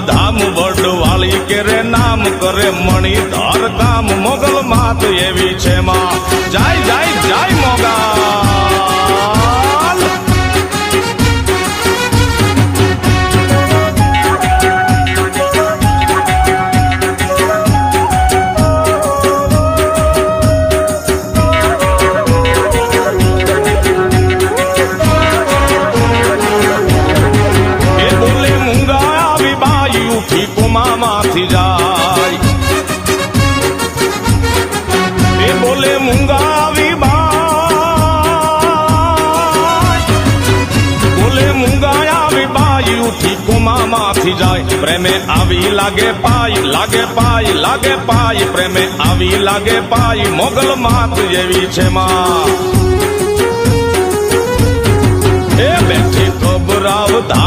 ધામ ધામ વડવાળી કેરે નામ કરે મણી ધાર કામ મોગલ માત એવી છે માં. જાય ઉઠી કુમામાંથી જાય. એ બોલે મુંગાવી કુમામાંથી જાય. પ્રેમે આવી લાગે પાય લાગે પાય લાગે પાય પ્રેમે આવી લાગે પાય મોગલ માત જેવી છે માં. એ બેઠી ખબરાવ ધામ